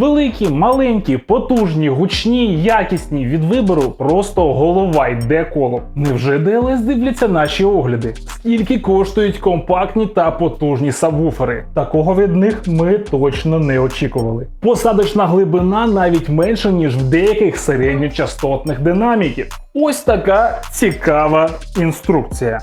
Великі, маленькі, потужні, гучні, якісні від вибору просто голова йде колом. Невже DLS дивляться наші огляди? Скільки коштують компактні та потужні сабвуфери? Такого від них ми точно не очікували. Посадочна глибина навіть менша, ніж в деяких середньочастотних динаміків. Ось така цікава інструкція.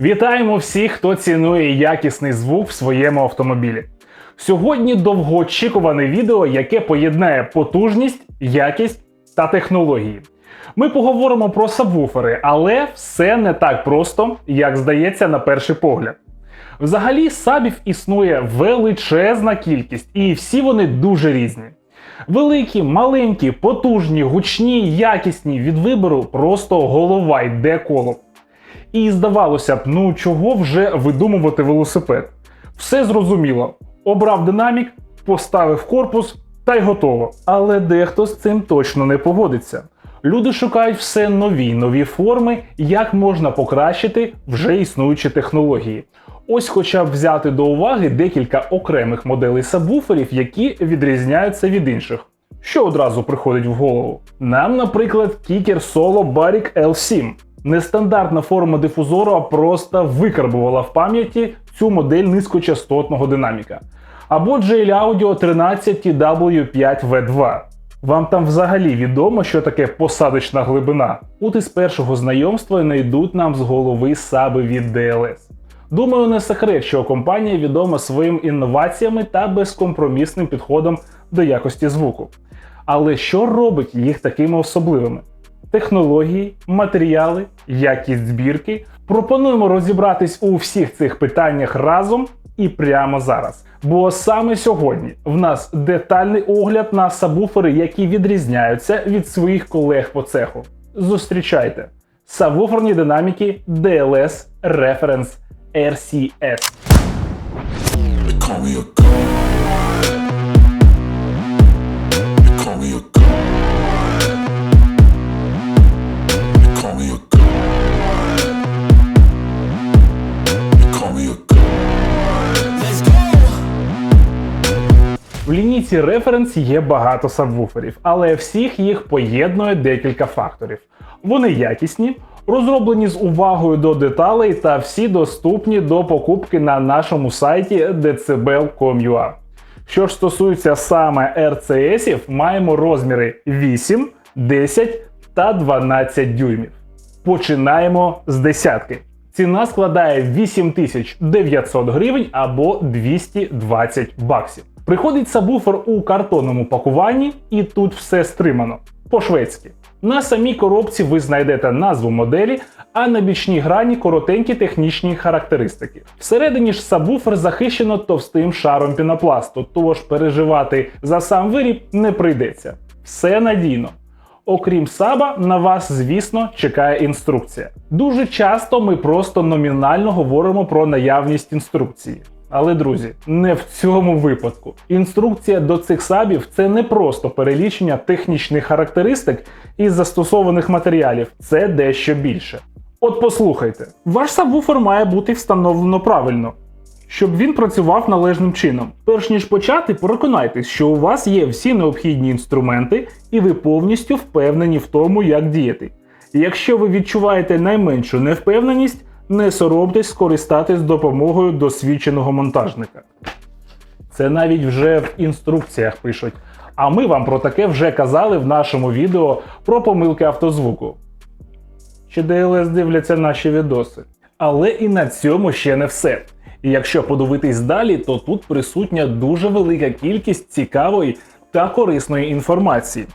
Вітаємо всіх, хто цінує якісний звук в своєму автомобілі. Сьогодні довгоочікуване відео, яке поєднає потужність, якість та технології. Ми поговоримо про сабвуфери, але все не так просто, як здається на перший погляд. Взагалі, сабів існує величезна кількість, і всі вони дуже різні. Великі, маленькі, потужні, гучні, якісні від вибору просто голова йде колом. І здавалося б, ну чого вже видумувати велосипед? Все зрозуміло. Обрав динамік, поставив корпус та й готово. Але дехто з цим точно не погодиться. Люди шукають все нові нові форми, як можна покращити вже існуючі технології. Ось хоча б взяти до уваги декілька окремих моделей сабвуферів, які відрізняються від інших. Що одразу приходить в голову? Нам, наприклад, Kicker Solo Barrick L7. Нестандартна форма дифузора просто викарбувала в пам'яті цю модель низькочастотного динаміка. Або JL Audio 13 TW5V2. Вам там взагалі відомо, що таке посадочна глибина? От із першого знайомства не йдуть нам з голови саби від DLS. Думаю, не секрет, що компанія відома своїм інноваціями та безкомпромісним підходом до якості звуку. Але що робить їх такими особливими? Технології, матеріали, якість збірки. Пропонуємо розібратись у всіх цих питаннях разом і прямо зараз. Бо саме сьогодні в нас детальний огляд на сабвуфери, які відрізняються від своїх колег по цеху. Зустрічайте! Сабвуферні динаміки DLS Reference RCS. В лінійці Reference є багато сабвуферів, але всіх їх поєднує декілька факторів. Вони якісні, розроблені з увагою до деталей та всі доступні до покупки на нашому сайті decibel.com.ua. Що ж стосується саме RCS, маємо розміри 8, 10 та 12 дюймів. Починаємо з десятки. Ціна складає 8900 гривень або 220 баксів. Приходить сабвуфер у картонному пакуванні, і тут все стримано по-шведськи. На самій коробці ви знайдете назву моделі, а на бічній грані коротенькі технічні характеристики. Всередині ж сабвуфер захищено товстим шаром пінопласту, тож переживати за сам виріб не прийдеться. Все надійно. Окрім саба, на вас, звісно, чекає інструкція. Дуже часто ми просто номінально говоримо про наявність інструкції. Але, друзі, не в цьому випадку. Інструкція до цих сабів це не просто перелічення технічних характеристик із застосованих матеріалів, це дещо більше. От послухайте, ваш сабвуфер має бути встановлено правильно, щоб він працював належним чином. Перш ніж почати, переконайтесь, що у вас є всі необхідні інструменти, і ви повністю впевнені в тому, як діяти. Якщо ви відчуваєте найменшу невпевненість, не соромтесь скористатись допомогою досвідченого монтажника. Це навіть вже в інструкціях пишуть. А ми вам про таке вже казали в нашому відео про помилки автозвуку. Чи DLS дивляться наші відоси? Але і на цьому ще не все. І якщо подивитись далі, то тут присутня дуже велика кількість цікавої та корисної інформації.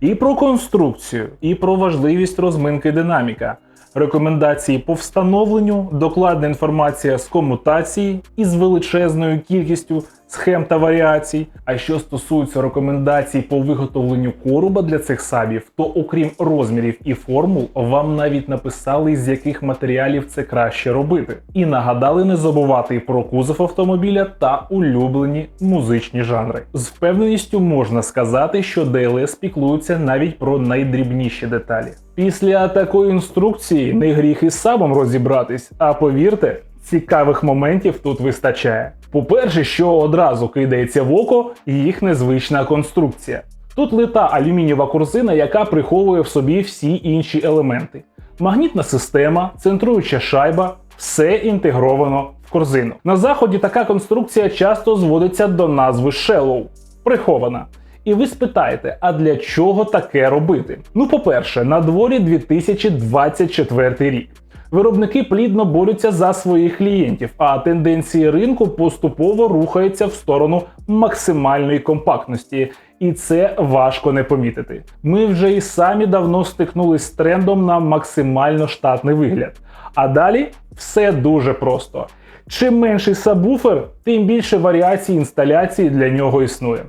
І про конструкцію, і про важливість розминки динаміка, рекомендації по встановленню, докладна інформація з комутації із величезною кількістю схем та варіацій. А що стосується рекомендацій по виготовленню короба для цих сабів, то окрім розмірів і формул, вам навіть написали, з яких матеріалів це краще робити. І нагадали не забувати про кузов автомобіля та улюблені музичні жанри. З впевненістю можна сказати, що DLS піклується навіть про найдрібніші деталі. Після такої інструкції не гріх із сабом розібратись, а повірте, цікавих моментів тут вистачає. По-перше, що одразу кидається в око, їх незвична конструкція. Тут лита алюмінієва корзина, яка приховує в собі всі інші елементи. Магнітна система, центруюча шайба, все інтегровано в корзину. На заході така конструкція часто зводиться до назви Shallow – прихована. І ви спитаєте, а для чого таке робити? Ну, по-перше, на дворі 2024 рік. Виробники плідно борються за своїх клієнтів, а тенденції ринку поступово рухаються в сторону максимальної компактності, і це важко не помітити. Ми вже і самі давно стикнулись з трендом на максимально штатний вигляд. А далі все дуже просто. Чим менший сабвуфер, тим більше варіацій інсталяції для нього існує.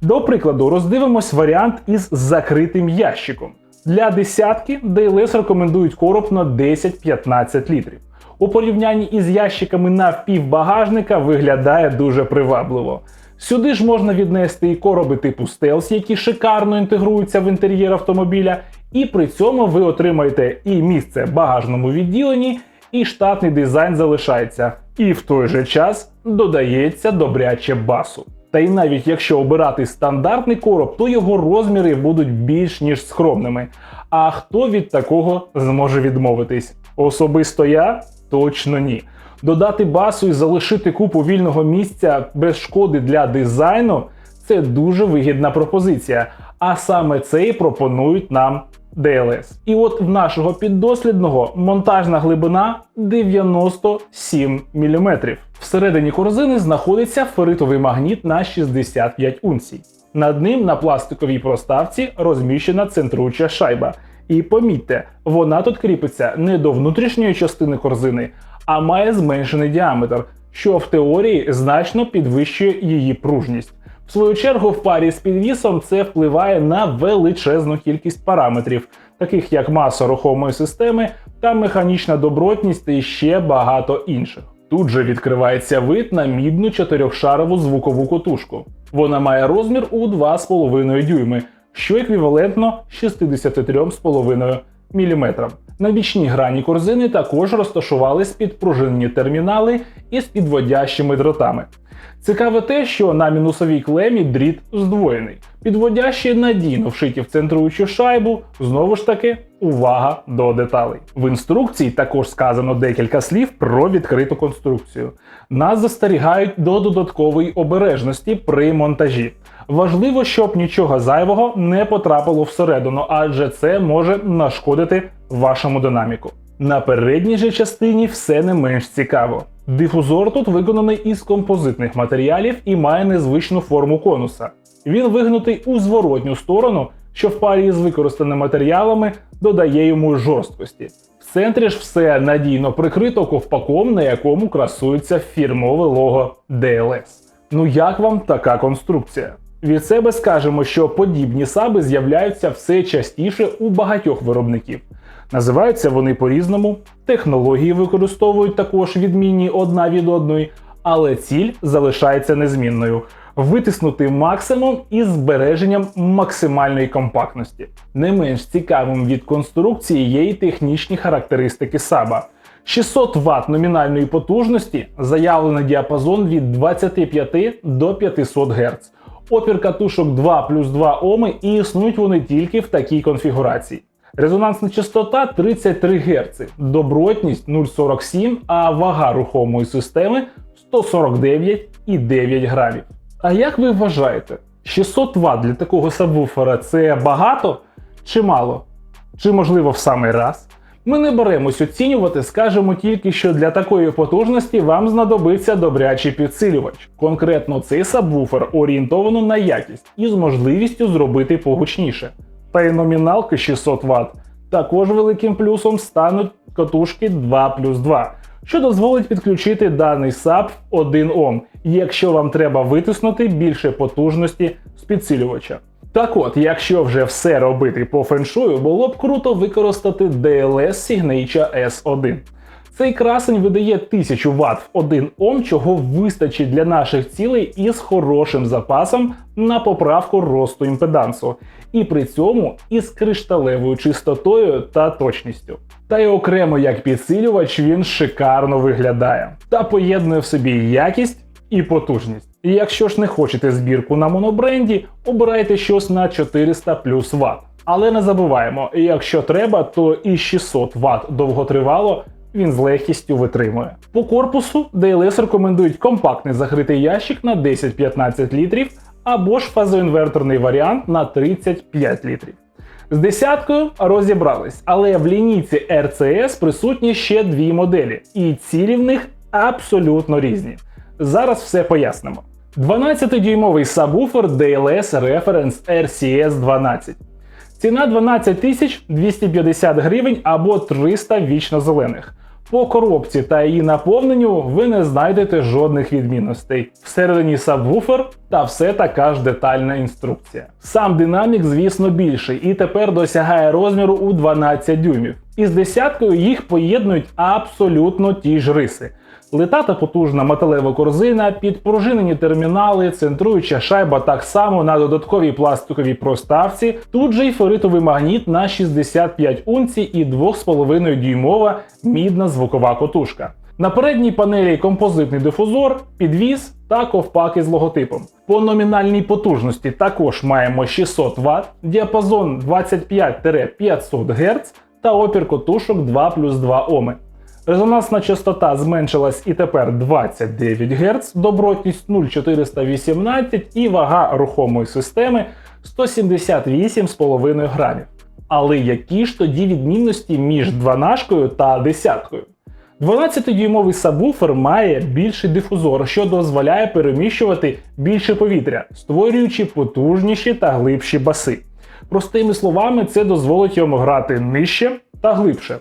До прикладу, роздивимось варіант із закритим ящиком. Для десятки DLS рекомендують короб на 10-15 літрів. У порівнянні із ящиками на півбагажника виглядає дуже привабливо. Сюди ж можна віднести і короби типу стелс, які шикарно інтегруються в інтер'єр автомобіля, і при цьому ви отримаєте і місце в багажному відділенні, і штатний дизайн залишається. І в той же час додається добряче басу. Та й навіть якщо обирати стандартний короб, то його розміри будуть більш ніж скромними. А хто від такого зможе відмовитись? Особисто я точно ні. Додати басу і залишити купу вільного місця без шкоди для дизайну це дуже вигідна пропозиція. А саме це і пропонують нам DLS. І от в нашого піддослідного монтажна глибина 97 мм. Всередині корзини знаходиться феритовий магніт на 65 унцій. Над ним на пластиковій проставці розміщена центруюча шайба. І помітьте, вона тут кріпиться не до внутрішньої частини корзини, а має зменшений діаметр, що в теорії значно підвищує її пружність. В свою чергу, в парі з підвісом це впливає на величезну кількість параметрів, таких як маса рухомої системи та механічна добротність і ще багато інших. Тут же відкривається вид на мідну чотирьохшарову звукову котушку. Вона має розмір у 2,5 дюйми, що еквівалентно 63,5 мм. На бічній грані корзини також розташувались підпружинені термінали із підводящими дротами. Цікаве те, що на мінусовій клемі дріт здвоєний. Підводящі надійно вшиті в центруючу шайбу, знову ж таки, увага до деталей. В інструкції також сказано декілька слів про відкриту конструкцію. Нас застерігають до додаткової обережності при монтажі. Важливо, щоб нічого зайвого не потрапило всередину, адже це може нашкодити вашому динаміку. На передній же частині все не менш цікаво. Дифузор тут виконаний із композитних матеріалів і має незвичну форму конуса. Він вигнутий у зворотню сторону, що в парі з використаними матеріалами додає йому жорсткості. В центрі ж все надійно прикрито ковпаком, на якому красується фірмове лого DLS. Ну як вам така конструкція? Від себе скажемо, що подібні саби з'являються все частіше у багатьох виробників. Називаються вони по-різному, технології використовують також відмінні одна від одної, але ціль залишається незмінною витиснути максимум із збереженням максимальної компактності. Не менш цікавим від конструкції є й технічні характеристики саба. 600 Вт номінальної потужності, заявлений діапазон від 25 до 500 Гц. Опір катушок 2 плюс 2 Оми і існують вони тільки в такій конфігурації. Резонансна частота 33 Гц, добротність 0,47, а вага рухомої системи 149,9 грамів. А як ви вважаєте, 600 Вт для такого сабвуфера це багато чи мало? Чи можливо в самий раз? Ми не беремось оцінювати, скажемо тільки, що для такої потужності вам знадобиться добрячий підсилювач. Конкретно цей сабвуфер орієнтовано на якість і з можливістю зробити погучніше. Та й номіналки 600 Вт також великим плюсом стануть катушки 2 плюс 2, що дозволить підключити даний саб в 1 Ом, якщо вам треба витиснути більше потужності з підсилювача. Так от, якщо вже все робити по феншую, було б круто використати DLS Signature S1. Цей красень видає 1000 Вт в 1 Ом, чого вистачить для наших цілей із хорошим запасом на поправку росту імпедансу, і при цьому із кришталевою чистотою та точністю. Та й окремо як підсилювач він шикарно виглядає та поєднує в собі якість і потужність. І якщо ж не хочете збірку на монобренді, обирайте щось на 400 плюс Вт. Але не забуваємо, якщо треба, то і 600 Вт довготривало він з легкістю витримує. По корпусу DLS рекомендують компактний закритий ящик на 10-15 літрів або ж фазоінверторний варіант на 35 літрів. З десяткою розібрались, але в лінійці RCS присутні ще дві моделі, і цілі в них абсолютно різні. Зараз все пояснимо. 12-дюймовий сабвуфер DLS Reference RCS 12. Ціна 12 тисяч 250 гривень або 300 вічно зелених. По коробці та її наповненню ви не знайдете жодних відмінностей. Всередині сабвуфер та все така ж детальна інструкція. Сам динамік, звісно, більший і тепер досягає розміру у 12 дюймів. Із десяткою їх поєднують абсолютно ті ж риси. Лита та потужна металева корзина, підпружинені термінали, центруюча шайба так само на додатковій пластиковій проставці. Тут же й феритовий магніт на 65 унцій і 2,5 дюймова мідна звукова котушка. На передній панелі композитний дифузор, підвіз та ковпаки з логотипом. По номінальній потужності також маємо 600 Вт, діапазон 25-500 Гц та опір котушок 2 плюс 2 Оми. Резонансна частота зменшилась і тепер 29 Гц, добротність 0,418 і вага рухомої системи 178,5 грамів. Але які ж тоді відмінності між дванашкою та десяткою? 12-дюймовий сабвуфер має більший дифузор, що дозволяє переміщувати більше повітря, створюючи потужніші та глибші баси. Простими словами, це дозволить йому грати нижче та глибше.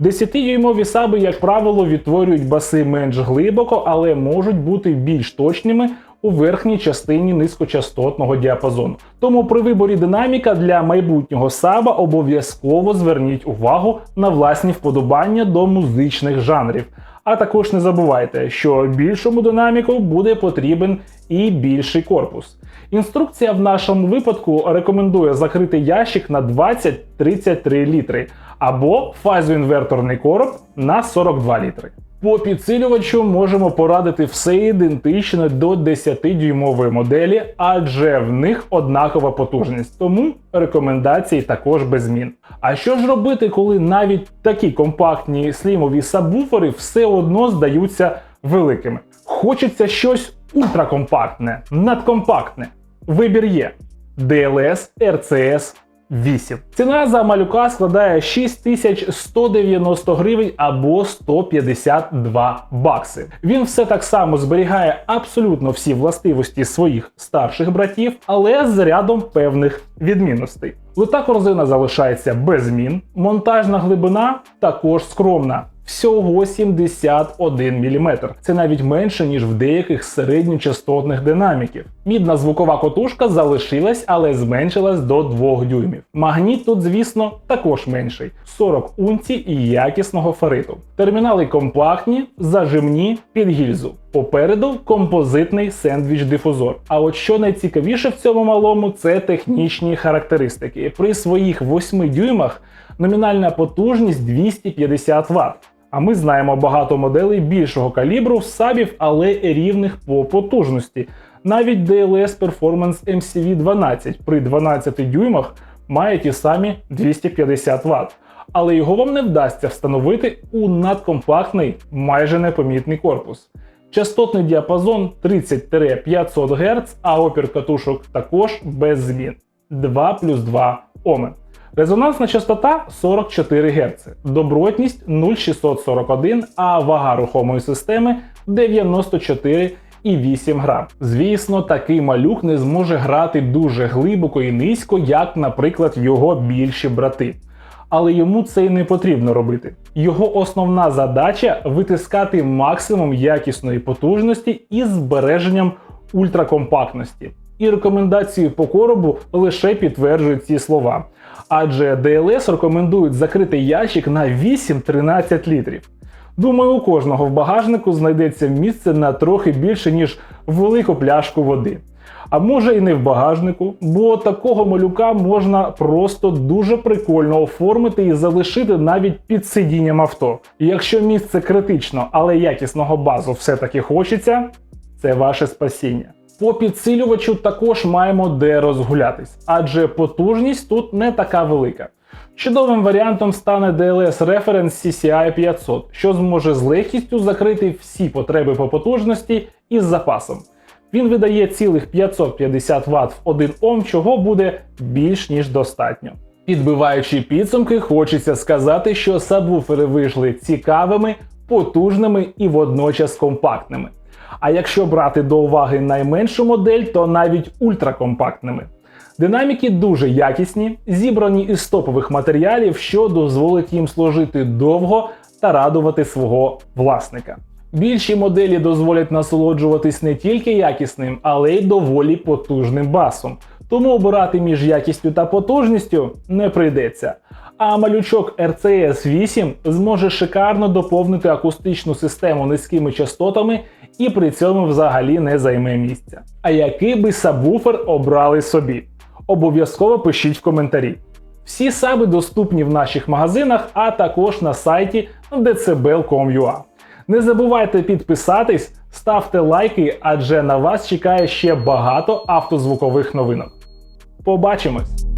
10-дюймові саби, як правило, відтворюють баси менш глибоко, але можуть бути більш точними у верхній частині низькочастотного діапазону. Тому при виборі динаміка для майбутнього саба обов'язково зверніть увагу на власні вподобання до музичних жанрів. А також не забувайте, що більшому динаміку буде потрібен і більший корпус. Інструкція в нашому випадку рекомендує закрити ящик на 20-33 літри або фазоінверторний короб на 42 літри. По підсилювачу можемо порадити все ідентично до 10-дюймової моделі, адже в них однакова потужність, тому рекомендації також без змін. А що ж робити, коли навіть такі компактні слімові сабвуфери все одно здаються великими? Хочеться щось ультракомпактне, надкомпактне. Вибір є DLS RCS 8. Ціна за малюка складає 6190 гривень або 152 бакси. Він все так само зберігає абсолютно всі властивості своїх старших братів, але з рядом певних відмінностей. Лита корзина залишається без змін, монтажна глибина також скромна. Всього 71 мм. Це навіть менше, ніж в деяких середньочастотних динаміків. Мідна звукова котушка залишилась, але зменшилась до 2 дюймів. Магніт тут, звісно, також менший 40 унцій і якісного фериту. Термінали компактні, зажимні під гільзу. Попереду композитний сендвіч-дифузор. А от що найцікавіше в цьому малому, це технічні характеристики. При своїх 8 дюймах номінальна потужність 250 Вт. А ми знаємо багато моделей більшого калібру сабів, але рівних по потужності. Навіть DLS Performance MCV 12 при 12 дюймах має ті самі 250 Вт. Але його вам не вдасться встановити у надкомпактний, майже непомітний корпус. Частотний діапазон 30-500 Гц, а опір катушок також без змін 2 плюс 2 Оми. Резонансна частота 44 Гц, добротність 0,641, а вага рухомої системи 94,8 грам. Звісно, такий малюк не зможе грати дуже глибоко і низько, як, наприклад, його більші брати. Але йому це й не потрібно робити. Його основна задача витискати максимум якісної потужності із збереженням ультракомпактності. І рекомендації по коробу лише підтверджують ці слова. Адже DLS рекомендують закрити ящик на 8-13 літрів. Думаю, у кожного в багажнику знайдеться місце на трохи більше, ніж велику пляшку води. А може і не в багажнику, бо такого малюка можна просто дуже прикольно оформити і залишити навіть під сидінням авто. Якщо місце критично, але якісного базу все-таки хочеться, це ваше спасіння. По підсилювачу також маємо де розгулятись, адже потужність тут не така велика. Чудовим варіантом стане DLS Reference CCI 500, що зможе з легкістю закрити всі потреби по потужності із запасом. Він видає цілих 550 Вт в 1 Ом, чого буде більш ніж достатньо. Підбиваючи підсумки, хочеться сказати, що сабвуфери вийшли цікавими, потужними і водночас компактними. А якщо брати до уваги найменшу модель, то навіть ультракомпактними. Динаміки дуже якісні, зібрані із топових матеріалів, що дозволить їм служити довго та радувати свого власника. Більші моделі дозволять насолоджуватись не тільки якісним, але й доволі потужним басом. Тому обирати між якістю та потужністю не прийдеться. А малючок RCS 8 зможе шикарно доповнити акустичну систему низькими частотами і при цьому взагалі не займе місця. А який би сабвуфер обрали собі? Обов'язково пишіть в коментарі. Всі саби доступні в наших магазинах, а також на сайті decibel.com.ua. Не забувайте підписатись, ставте лайки, адже на вас чекає ще багато автозвукових новинок. Побачимось!